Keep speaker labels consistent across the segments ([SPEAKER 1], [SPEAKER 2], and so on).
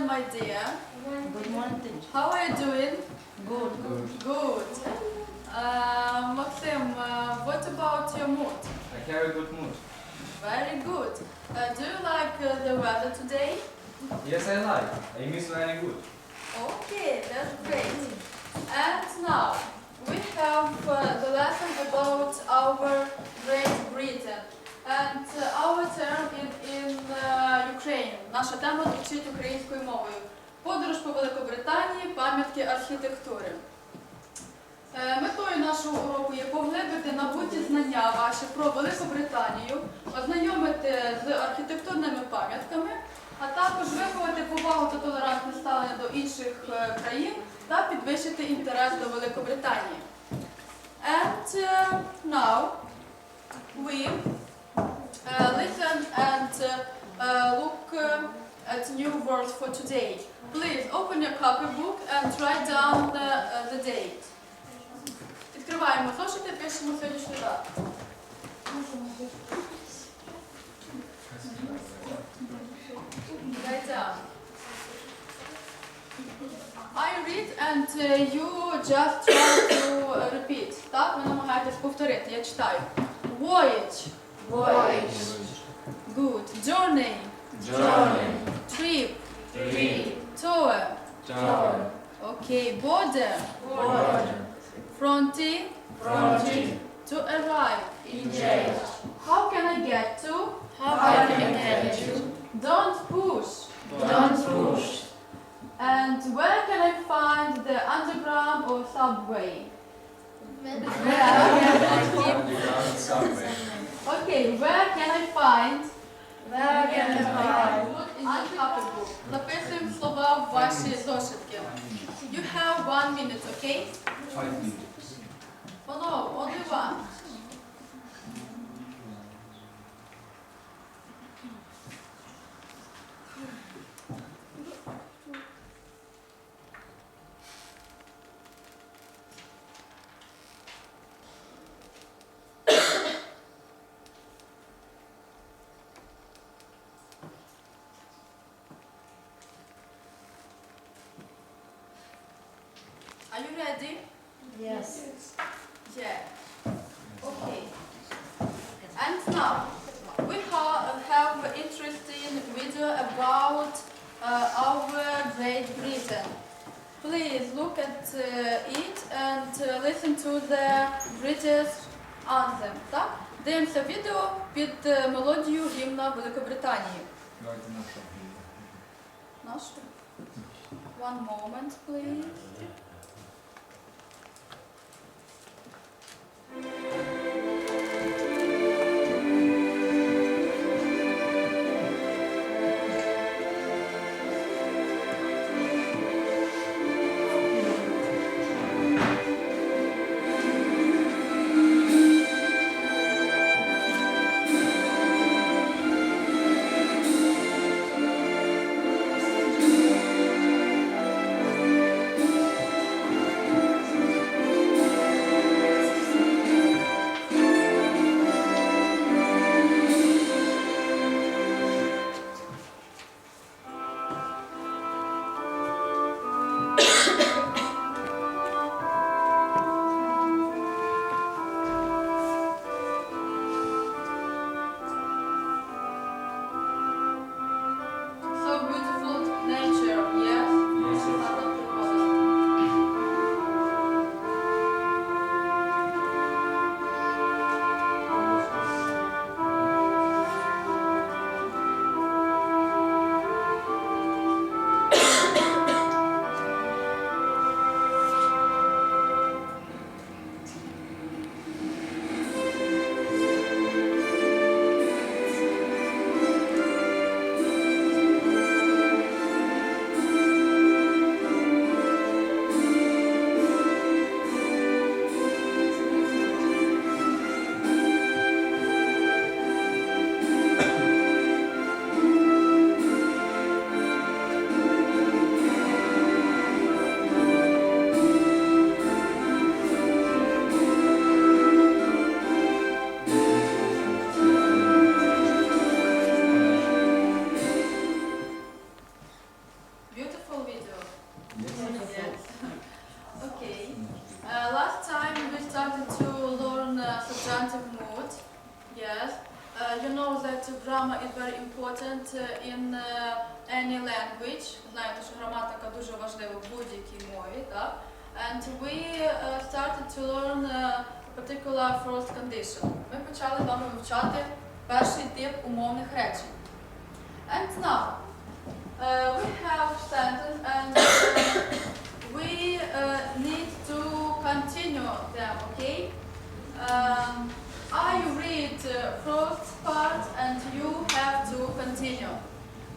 [SPEAKER 1] morning, my dear.
[SPEAKER 2] Good morning, teacher.
[SPEAKER 1] How are you doing?
[SPEAKER 2] Good.
[SPEAKER 1] Good. Uh, Maxim, uh, what about your mood?
[SPEAKER 3] I have a good mood.
[SPEAKER 1] Very good. Uh, do you like uh, the weather today?
[SPEAKER 3] Yes, I like. I miss very good.
[SPEAKER 1] Okay, that's great. And now, we have uh, the lesson about our Great Britain. And uh, our term in, uh, Ukraine. Наша тема звучить українською мовою. Подорож по Великобританії, пам'ятки архітектури. Е, Метою нашого уроку є поглибити набуті знання ваші про Великобританію, ознайомити з архітектурними пам'ятками, а також виховати повагу та толерантне ставлення до інших е, країн та підвищити інтерес до Великобританії. And uh, now we uh, listen and uh, uh, look uh, at new words for today. Please open your copybook and write down the, uh, the date. Відкриваємо зошити, пишемо сьогоднішню дату. Write down. I read and uh, you just try to uh, repeat. Так, ви намагаєтесь повторити. Я читаю. Voyage.
[SPEAKER 2] Voyage.
[SPEAKER 1] Good. Journey.
[SPEAKER 2] Journey.
[SPEAKER 1] Trip.
[SPEAKER 2] Trip.
[SPEAKER 1] Tour.
[SPEAKER 2] Tour.
[SPEAKER 1] Okay. Border.
[SPEAKER 2] Border.
[SPEAKER 1] Frontier.
[SPEAKER 2] Frontier.
[SPEAKER 1] To arrive.
[SPEAKER 2] Engage.
[SPEAKER 1] How can I get to?
[SPEAKER 2] How can I get you?
[SPEAKER 1] Don't push.
[SPEAKER 2] Don't push.
[SPEAKER 1] And where can I find the underground or subway? Okay, where can I find?
[SPEAKER 2] Where can I find?
[SPEAKER 1] Look in your copybook. Записуємо слова в ваші зошитки. You have one minute, okay?
[SPEAKER 3] Five minutes.
[SPEAKER 1] Follow, only one. Video about uh, our Great Britain. Please look at uh, it and uh, listen to the British anthem. Так? Дивимося відео під е, мелодію гімна Великобританії.
[SPEAKER 3] Давайте на що?
[SPEAKER 1] Нашу. One moment, please.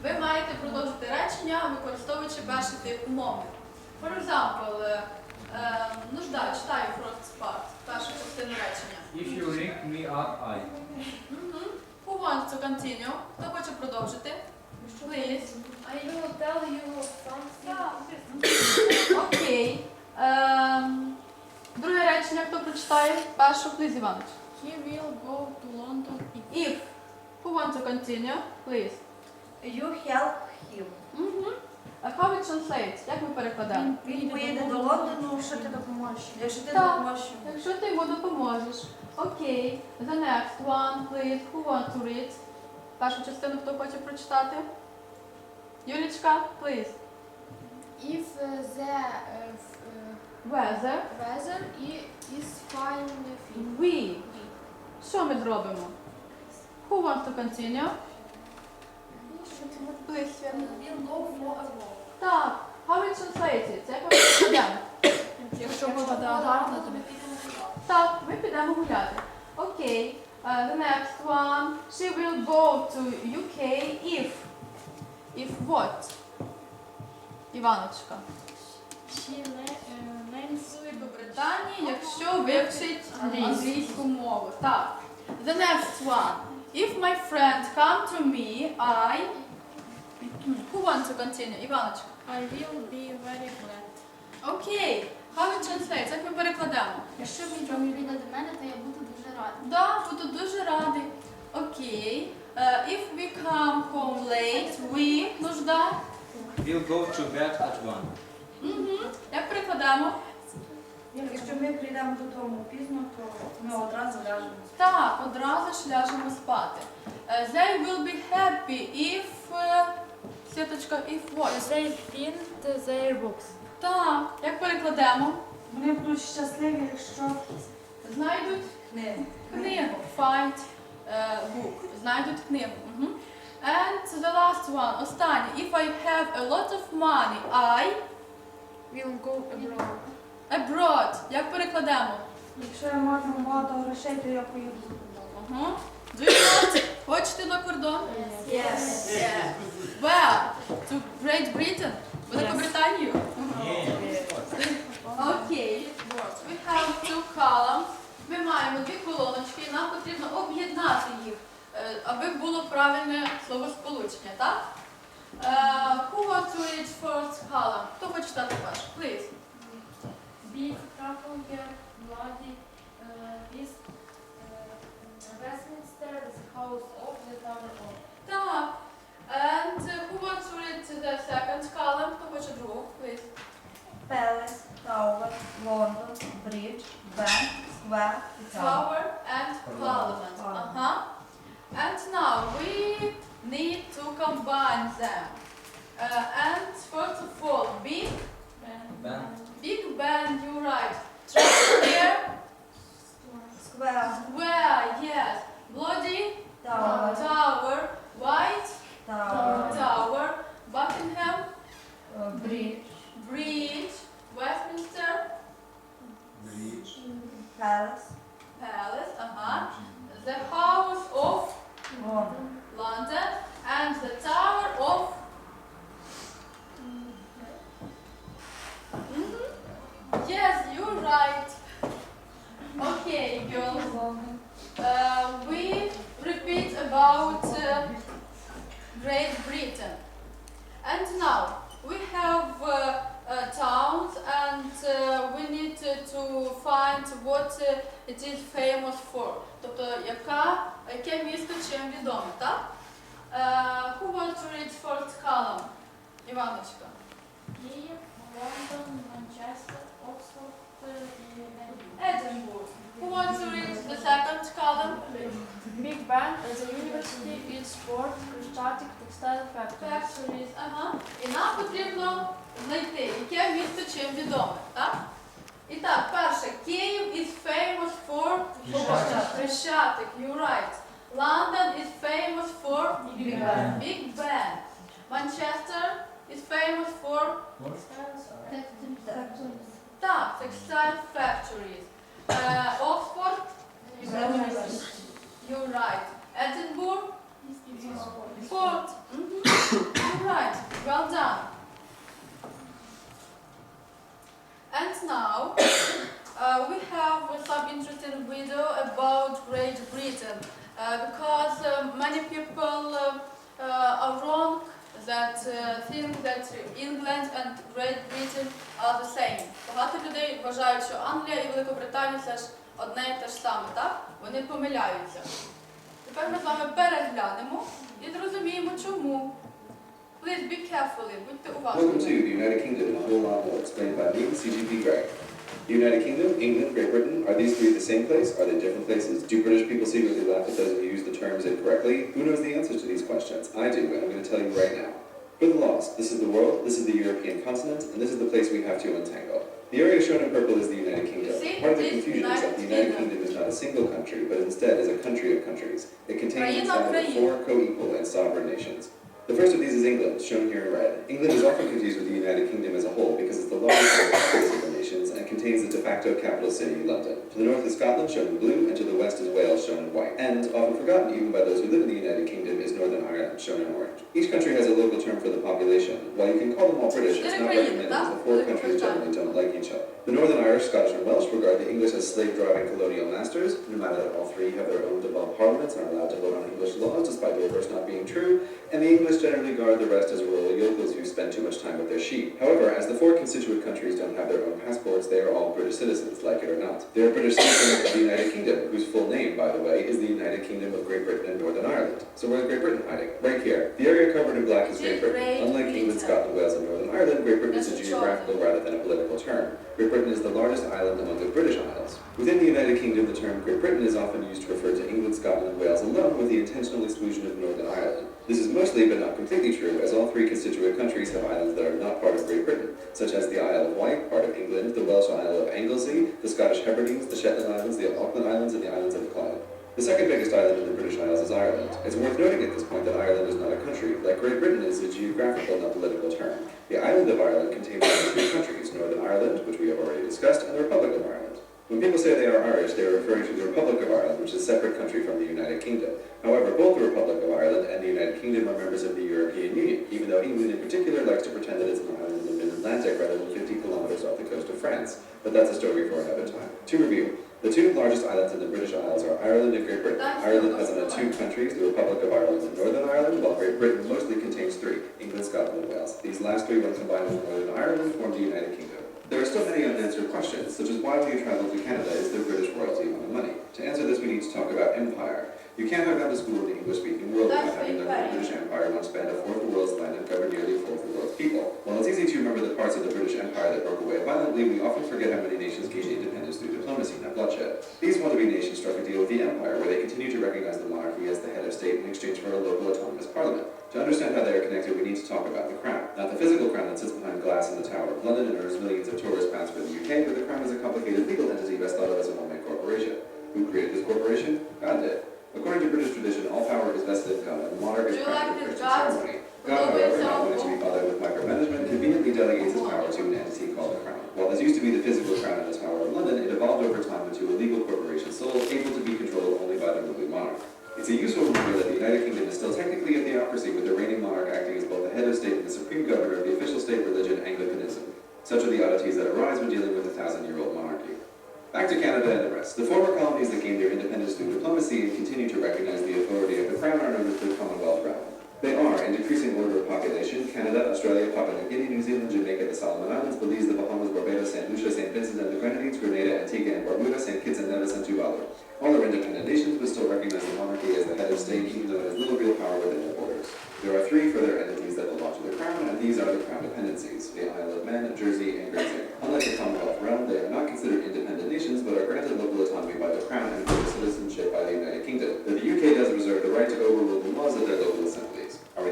[SPEAKER 1] Ви маєте продовжити речення, використовуючи перший тип умови. For example, uh, uh, нужда, читаю first part, першу частину речення.
[SPEAKER 3] If you ring me up, I.
[SPEAKER 1] Мгм. Who wants to continue? Хто хоче продовжити? Please.
[SPEAKER 2] I will tell you something.
[SPEAKER 1] Окей. Ем, друге речення, хто прочитає? Першу, please, Іванович.
[SPEAKER 2] He will go to London.
[SPEAKER 1] If. Who wants to continue? Please.
[SPEAKER 4] You help him.
[SPEAKER 1] Угу. How it translates? Як ми перекладемо?
[SPEAKER 4] Він поїде до Лондону, що ти допоможеш? Якщо ти
[SPEAKER 1] Так.
[SPEAKER 4] допоможеш йому.
[SPEAKER 1] Якщо ти йому допоможеш. Окей. The next one, please. Who wants to read? Першу частину хто хоче прочитати? Юлічка, please.
[SPEAKER 2] If uh, the uh, f- uh,
[SPEAKER 1] Weather.
[SPEAKER 2] weather i- is fine,
[SPEAKER 1] We. Що ми зробимо? Who wants to continue? Свята.
[SPEAKER 2] will go for a walk.
[SPEAKER 1] Так. How it translates? Як ми?
[SPEAKER 2] Якщо погода гарна, то ми
[SPEAKER 1] Так, ми підемо гуляти. Окей. Uh, the next one. She will go to UK if. If what? Іваночка.
[SPEAKER 2] She uh, learns
[SPEAKER 1] до Британії, якщо вивчить англійську мову. Так. The next one. If my friend come to me, I... Who wants to continue? Іваночка.
[SPEAKER 2] I will be very glad.
[SPEAKER 1] Окей. How it translates? Як ми перекладемо?
[SPEAKER 2] Якщо він прийде до мене, то я буду дуже рада.
[SPEAKER 1] Да, буду дуже радий. Окей. Uh, if we come home late, we... Нужда.
[SPEAKER 3] We'll go to bed at one.
[SPEAKER 1] Угу. Як перекладемо?
[SPEAKER 4] Якщо ми прийдемо додому пізно, то ми одразу ляжемо.
[SPEAKER 1] Так, одразу ж ляжемо спати. They will be happy if... Uh, Світочка, if what?
[SPEAKER 2] They print their books.
[SPEAKER 1] Так, як перекладемо?
[SPEAKER 4] Вони будуть щасливі, якщо
[SPEAKER 1] Знайдуть
[SPEAKER 4] не.
[SPEAKER 1] книгу. Find uh, book. Знайдуть книгу. Угу. And the last one, останнє. If I have a lot of money, I
[SPEAKER 2] Will go abroad.
[SPEAKER 1] Abroad. Як перекладемо?
[SPEAKER 4] Якщо я маю багато грошей, то я поїду за кордон.
[SPEAKER 1] Угу. Do you want? Хочете на кордон?
[SPEAKER 4] Yes.
[SPEAKER 1] Yeah. Where? To Great Britain? Великобританію? Окей. We have two columns. Ми маємо дві колоночки, і нам потрібно об'єднати їх, е, аби було правильне словосполучення, так? Е, Who wants to read first column? Хто хоче читати перший? Please.
[SPEAKER 2] Big Trafalgar, Bloody, uh, is uh, Westminster, the house of the Tower of.
[SPEAKER 1] Так. And uh, who wants to read the second column? Хто хоче другу? Please.
[SPEAKER 4] Пелес, Тауер, Лондон, Брідж, Бенк, Сквер і Тауер.
[SPEAKER 1] Tower and Parliament. Uh-huh. And now we need to combine them. Uh, and first of all, big,
[SPEAKER 3] Ben.
[SPEAKER 1] Big Ben, you're right. Square.
[SPEAKER 4] Square.
[SPEAKER 1] Square, yes. Bloody. Dog. невідоме. Uh, think that England and Great Britain are the same. Багато людей вважають, що Англія і Великобританія це ж одне і те ж саме, так? Вони помиляються. Тепер ми з вами переглянемо і зрозуміємо, чому. Please be careful, будьте
[SPEAKER 5] Welcome to
[SPEAKER 1] уважні.
[SPEAKER 5] the United Kingdom, a whole lot explained by me, CGP Greg. The United Kingdom, England, Great Britain, are these three the same place? Are they different places? Do British people secretly laugh at those who use the terms incorrectly? Who knows the answers to these questions? I do, and I'm going to tell you right now. For the lost, this is the world, this is the European continent, and this is the place we have to untangle. The area shown in purple is the United Kingdom. Part of the confusion is that the
[SPEAKER 1] United
[SPEAKER 5] Kingdom is not a single country, but instead is a country of countries. It contains inside four co-equal and sovereign nations. The first of these is England, shown here in red. England is often confused with the United Kingdom as a whole because it's the largest contains the de facto capital city, London. To the north is Scotland, shown in blue, and to the west is Wales, shown in white. And, often forgotten even by those who live in the United Kingdom, is Northern Ireland, shown in orange. Each country has a local term for the population. While you can call them all British, it's not recommended as the four countries generally don't like each other. The Northern Irish, Scottish, and Welsh regard the English as slave-driving colonial masters, no matter that all three have their own devolved parliaments and are allowed to vote on English laws, despite the reverse not being true, and the English generally regard the rest as rural yokels who spend too much time with their sheep. However, as the four constituent countries don't have their own passports, they are all British citizens, like it or not. They are British citizens of the United Kingdom, whose full name, by the way, is the United Kingdom of Great Britain and Northern Ireland. So where's Great Britain hiding? Right here. The area covered in black is Great Britain. Unlike England. Scotland, Wales, and Northern Ireland, Great Britain is a
[SPEAKER 1] a
[SPEAKER 5] geographical rather than a political term. Great Britain is the largest island among the British Isles. Within the United Kingdom, the term Great Britain is often used to refer to England, Scotland, and Wales alone, with the intentional exclusion of Northern Ireland. This is mostly, but not completely true, as all three constituent countries have islands that are not part of Great Britain, such as the Isle of Wight, part of England, the Welsh Isle of Anglesey, the Scottish Hebrides, the Shetland Islands, the Auckland Islands, and the islands of Clyde. The second biggest island in the British Isles is Ireland. It's worth noting at this point that Ireland is not a country, like Great Britain is a geographical, not political term. The island of Ireland contains three countries, Northern Ireland, which we have already discussed, and the Republic of Ireland. When people say they are Irish, they are referring to the Republic of Ireland, which is a separate country from the United Kingdom. However, both the Republic of Ireland and the United Kingdom are members of the European Union, even though England in particular likes to pretend that it's an island in the mid-Atlantic rather than 50 kilometers off the coast of France. But that's a story for another time. To review, the two largest islands in the British Isles are Ireland and Great Britain. Ireland has only two countries, the Republic of Ireland and Northern Ireland, while Great Britain mostly contains three, England, Scotland, and Wales. These last three, when combined with Northern Ireland, form the United Kingdom. There are still many unanswered questions, such as why when you travel to Canada is there British royalty among the money? To answer this, we need to talk about empire. You can't have gone to school in the English-speaking world without having learned the British Empire once spanned a Empire that broke away violently, we often forget how many nations gained independence through diplomacy, not bloodshed. These wannabe nations struck a deal with the Empire, where they continue to recognize the monarchy as the head of state in exchange for a local autonomous parliament. To understand how they are connected, we need to talk about the crown. Not the physical crown that sits behind glass in the Tower of London and earns millions of tourist pounds for the UK, but the crown is a complicated legal entity best thought of as a one-man corporation. Who created this corporation? God did. According to British tradition, all power is vested in God, and the monarch is crowned in ceremony. God, however, not wanting to be bothered with micromanagement, conveniently delegates his power to an entity called the crown. While this used to be the physical crown in the Tower of London, it evolved over time into a legal corporation sole, able to be controlled only by the ruling monarch. It's a useful reminder that the United Kingdom is still technically a theocracy, with the reigning monarch acting as both the head of state and the supreme governor of the official state religion, Anglicanism. Such are the oddities that arise when dealing with a thousand-year-old monarchy. Back to Canada and the rest. The former colonies that gained their independence through diplomacy and continue to recognize the authority of the crown are known as the Commonwealth realm. They are, in decreasing order of population, Canada, Australia, Papua New Guinea, New Zealand, Jamaica, the Solomon Islands, Belize, the Bahamas, Barbados, St. Lucia, St. Vincent and the Grenadines, Grenada, Antigua and Barbuda, St. Kitts and Nevis, and Tuvalu. All are independent nations, but still recognize the monarchy as the head of state, even though it has little real power within their borders. There are three further entities that belong to the crown, and these are the crown dependencies, the Isle of Man, Jersey, and Guernsey. Unlike the Commonwealth realm, they are not considered independent nations, but are granted local autonomy by the crown and British citizenship by the United Kingdom.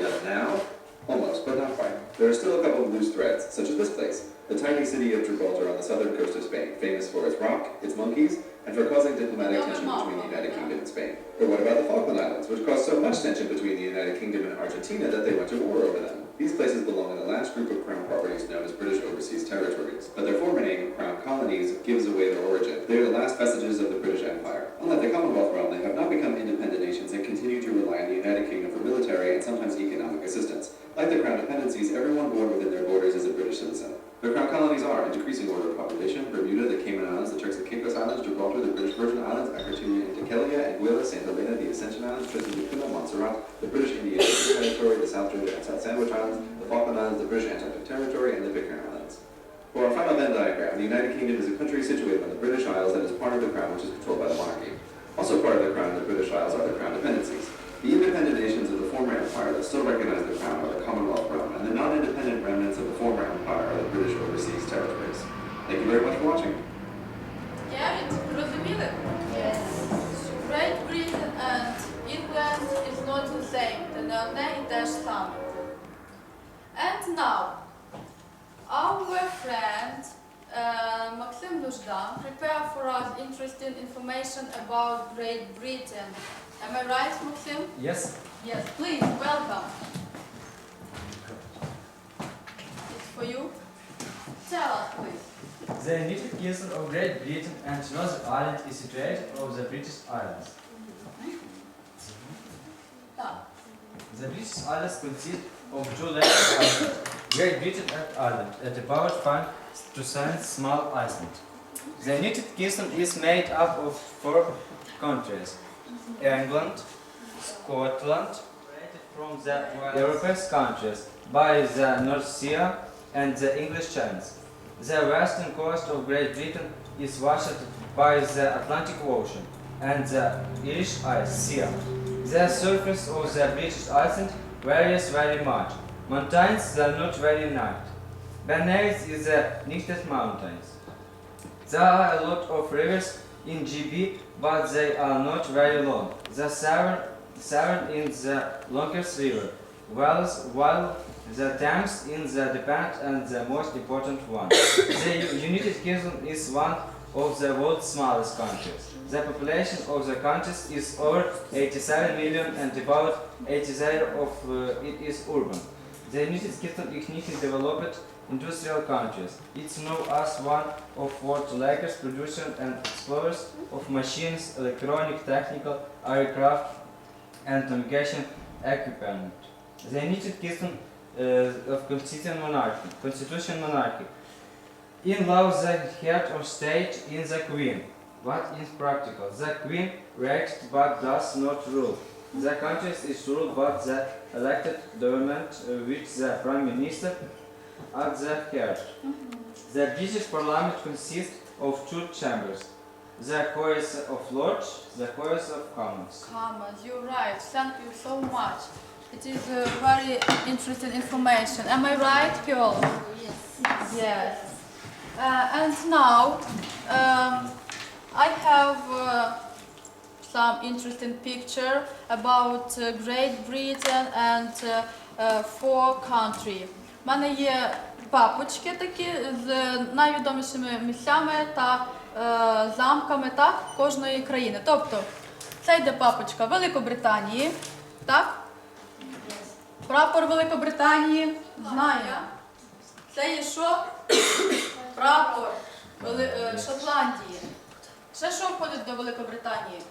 [SPEAKER 5] Though the UK There are still a couple of loose threads, such as this place, the tiny city of Gibraltar on the southern coast of Spain, famous for its rock, its monkeys, and for causing diplomatic
[SPEAKER 1] No,
[SPEAKER 5] tension between the. United Kingdom and Spain. But what about the Falkland Islands, which caused so much tension between the United Kingdom and Argentina that they went to war over them? These places belong in the last group of crown properties known as British Overseas Territories, but their former name, Crown Colonies, gives away their origin. They are the last vestiges of the British Empire. Unlike the Commonwealth realm, they have not become independent nations and continue to rely and sometimes economic assistance. Like the Crown dependencies, everyone born within their borders is a British citizen. The Crown colonies are, in decreasing order of population, Bermuda, the Cayman Islands, the Turks and Caicos Islands, Gibraltar, the British Virgin Islands, Akrotiri and Dikelia, Anguilla, St. Helena, the Ascension Islands, Tristan da Cunha, Montserrat, the British Indian Territory, the South Georgia and South Sandwich Islands, the Falkland Islands, the British Antarctic Territory, and the Pitcairn Islands. For our final Venn diagram, the United Kingdom is a country situated on the British Isles that is part of the Crown, which is controlled by the monarchy. Also part of the Crown and the British Isles are the Crown dependencies. The independent nations of the former empire that still recognize the Crown are the Commonwealth realm, and the non-independent remnants of the former empire are the British overseas territories. Thank you very much for watching.
[SPEAKER 1] Кевін, розуміли? Great Britain and England is not the same. Це не одне і те ж саме. And now, our friend uh, Maxim Нуждан prepared for us interesting information about Great Britain. Am I right, Maxim?
[SPEAKER 3] Yes.
[SPEAKER 1] Yes, please, welcome. It's for you. Tell us, please.
[SPEAKER 6] The native Kingdom of Great Britain and Northern Ireland is situated of the British Islands.
[SPEAKER 1] Ah.
[SPEAKER 6] The British Islands consist of two large islands, Great Britain and Ireland, at about five to seven small islands. The United Kingdom is made up of four countries, England, Scotland, from the European countries by the North Sea and the English Channel. The western coast of Great Britain is washed by the Atlantic Ocean and the Irish Sea. The surface of the British Island varies very much. Mountains are not very nice. Beneath is the Nichtet Mountains. There are a lot of rivers in GB, but they are not very long. The Severn, is the longest river, whilst, while the Thames is the dependent and the most important one. the United Kingdom is one of the world's smallest countries. The population of the country is over 87 million and about 87 of uh, it is urban. The United Kingdom is developed industrial countries. It's known as one of world leaders, producers and explorers of machines, electronic, technical, aircraft and navigation equipment. The United Kingdom uh, of constitution monarchy, constitution monarchy. In law, the head of state is the queen. but is practical? The queen reigns but does not rule. The country is ruled by the elected government, uh, with the prime minister at the head. The British Parliament consists of two chambers: the House of Lords, the House of Commons.
[SPEAKER 1] Commons, you're right. Thank you so much. It is uh, very interesting information. Am I right, Piol?
[SPEAKER 2] Yes.
[SPEAKER 1] Yes. Uh, and now, um, I have uh, some interesting picture about uh, Great Britain and uh, uh, four country. У мене є папочки такі з найвідомішими місцями та е, замками так, кожної країни. Тобто, це йде папочка Великобританії, так? Прапор Великобританії знає. Це є що? Прапор Вели... е, Шотландії. Ще що входить до Великобританії?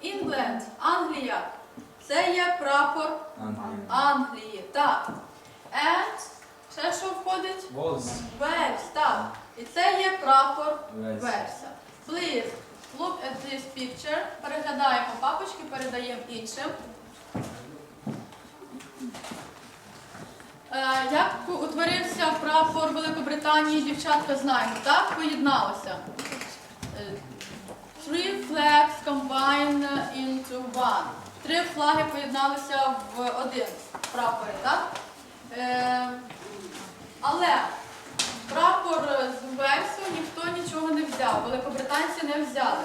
[SPEAKER 1] Інгленд, Англія. Це є прапор Англії. Так. And ще що входить?
[SPEAKER 6] Walls.
[SPEAKER 1] Вельс, так. І це є прапор
[SPEAKER 6] Wales.
[SPEAKER 1] Вельса. Please, look at this picture. Переглядаємо папочки, передаємо іншим. Е, Як утворився прапор Великобританії, дівчатка знаємо, так? Поєдналося. Е, Three flags combine into one. Три флаги поєдналися в один прапор, так? Е, але прапор з Уельсу ніхто нічого не взяв, великобританці не взяли.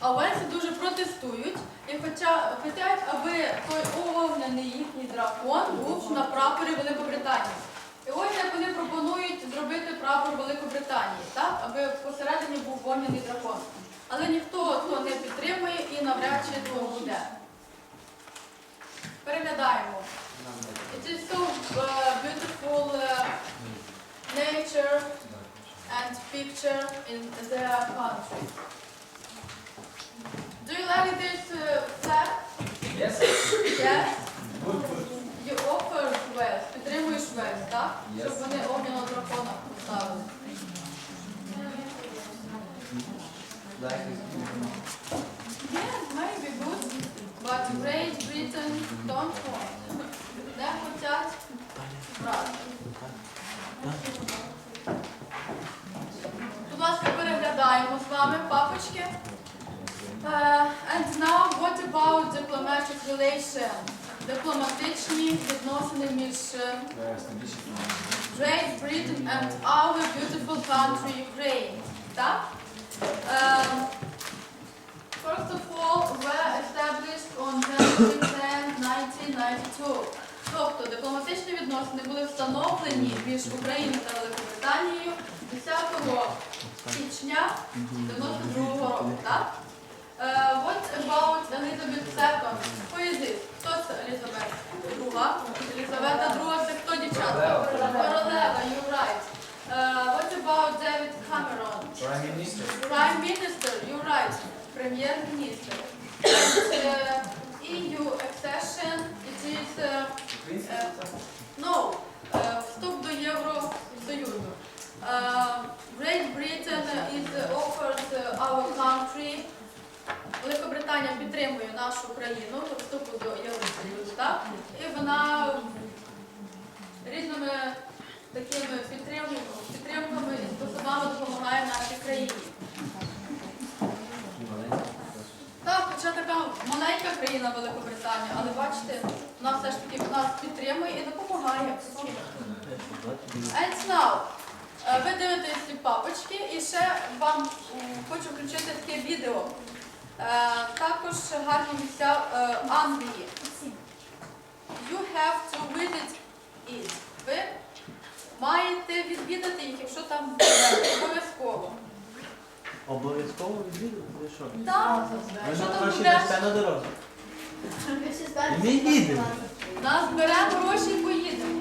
[SPEAKER 1] А Уельсі дуже протестують і хоча хочуть, аби той оговнений їхній дракон був на прапорі Великобританії. І ось як вони пропонують зробити прапор Великобританії, так? аби посередині був вогняний дракон. Але ніхто то не підтримує і навряд чи то буде. Переглядаємо.
[SPEAKER 6] It
[SPEAKER 1] is so uh, beautiful uh, nature and picture in their country. Do you like this uh,
[SPEAKER 3] Yes.
[SPEAKER 1] Yes.
[SPEAKER 3] Good.
[SPEAKER 1] You offer dream підтримуєш Швець, так?
[SPEAKER 3] Yes.
[SPEAKER 1] Щоб вони обмін на драконах
[SPEAKER 3] поставили.
[SPEAKER 1] Yes, maybe good, but Great Britain don't want. Не хотять брати. Будь ласка, переглядаємо з вами папочки. Uh, and now what about diplomatic relation? Дипломатичні відносини між е, Great Britain and our beautiful country Ukraine. Так? Um, First of all, were established on January 10, 1992. Тобто дипломатичні відносини були встановлені між Україною та Великобританією 10 січня 92 року. Так? Е, what about Elizabeth II? It? Хто це Елізабет? Друга. Елізавета друга це хто дівчатка? Королева, you're right. Е, what about David Cameron?
[SPEAKER 3] Prime Minister.
[SPEAKER 1] Prime Minister, you're right. Прем'єр-міністр. Uh, EU accession, it is uh, no, uh, вступ до Євросоюзу. Uh, Great Britain is offers our country. Великобританія підтримує нашу країну до вступу до Євросоюзу, так? І вона різними такими підтримками і способами допомагає нашій країні. Хоча така маленька країна Великобританія, але бачите, вона все ж таки нас підтримує і допомагає. And now, е, ви дивитесь ці папочки і ще вам хочу включити таке відео. Е, Також гарні місця е, Англії. You have to visit it. Ви маєте відвідати їх, якщо там обов'язково.
[SPEAKER 7] Обов'язково відвідувати що?
[SPEAKER 1] Так,
[SPEAKER 7] Ви
[SPEAKER 1] що там
[SPEAKER 7] гроші
[SPEAKER 1] буде?
[SPEAKER 7] дасте на дорогу. Ми їдемо.
[SPEAKER 1] Нас беремо гроші і поїдемо.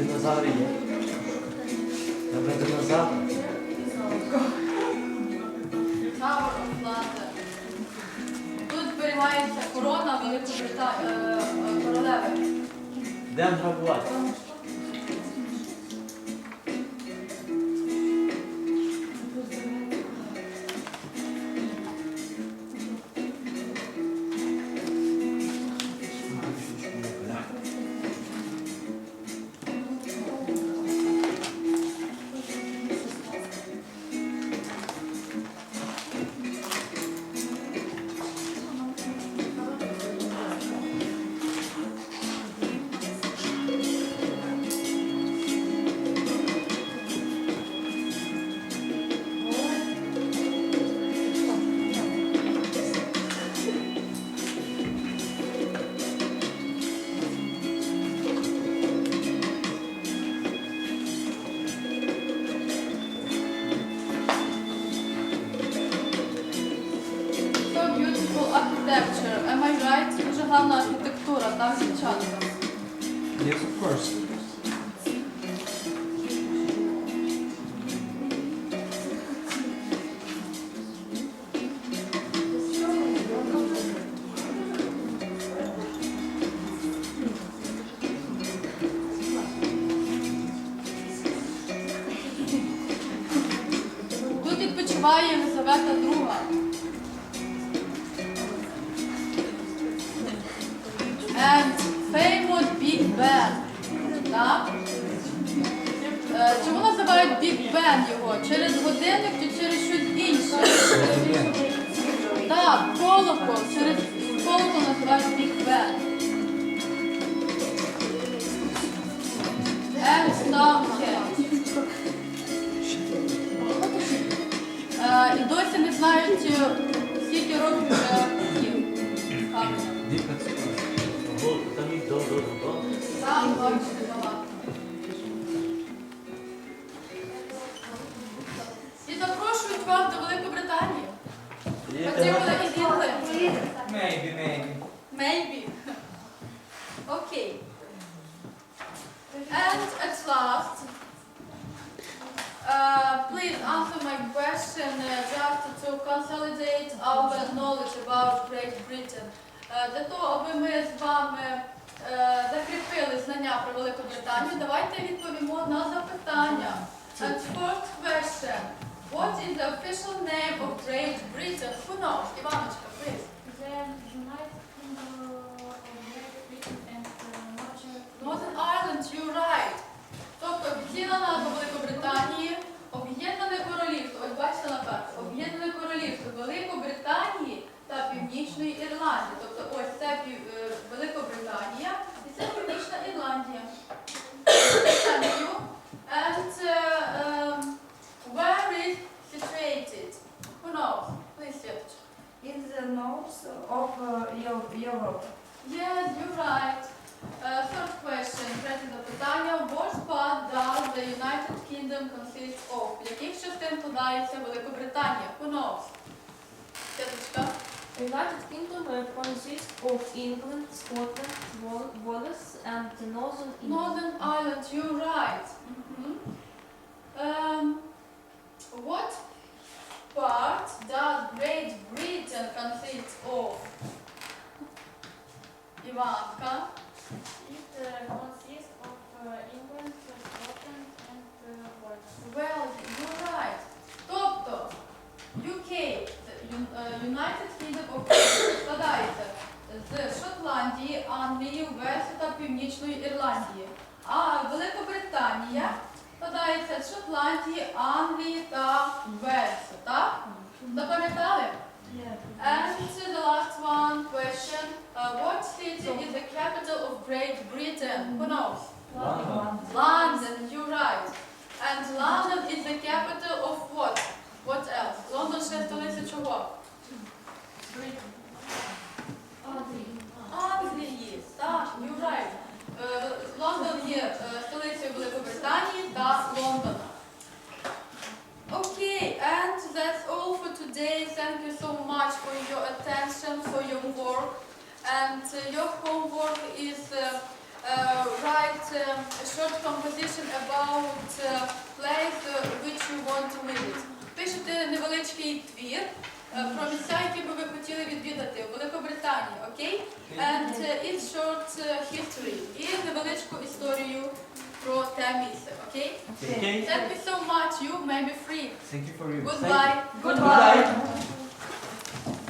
[SPEAKER 7] Динозаври є. Добре, динозавр.
[SPEAKER 1] Динозавр, оплата. Тут зберігається корона Великобританії е, е, королеви.
[SPEAKER 7] Де грабувати?
[SPEAKER 1] Так? Е, Чому називають Big Ben його? Через годинник чи через щось інше? Так, колокол. Через колокол називають Big Ben. And Stonehenge. Е, І досі не знають, е, скільки років їм. Там бачите багато. І до Великобританії. Particularly England.
[SPEAKER 6] Maybe, maybe.
[SPEAKER 1] Maybe. Okay. And at last, uh, please answer my question uh, just to consolidate our knowledge about Great Britain. Е, Для того, аби ми з вами е, закріпили знання про Велику Британію, давайте відповімо на запитання. And first question. What is the official name of Great Britain? Who knows? Іваночка, please.
[SPEAKER 2] The United Kingdom of Great Britain and Northern
[SPEAKER 1] Northern Ireland, you're right. Тобто офіційна назва Великобританії, Об'єднане Королівство. Ось бачите на карті. Об'єднане Королівство Великобританії та Північної Ірландії. Тобто ось це Пів- е, Великобританія і це Північна Ірландія. Thank you. And uh, Who knows? Please, Світочка.
[SPEAKER 4] In the north of uh, Eu- Europe.
[SPEAKER 1] Yes, you're right. Uh, third question. Третє запитання. What part does the United Kingdom consist of? В яких частин складається Великобританія? Who knows? Світочка.
[SPEAKER 8] The United Kingdom uh, consists of England, Scotland, Wal- Wales, and the Northern Ireland.
[SPEAKER 1] Northern Ireland, you're right. Mhm. Um, what part does Great Britain consist of? Іванка.
[SPEAKER 2] It uh, consists of uh, England, Scotland and uh, Wales.
[SPEAKER 1] Well, you're right. Тобто UK, це Ю- е, United Kingdom of Great складається з Шотландії, Англії, Вельсу та Північної Ірландії. А Великобританія складається з Шотландії, Англії та Вельсу. Так? Запам'ятали? And the last one question. Uh, what city is the capital of Great Britain? Who knows?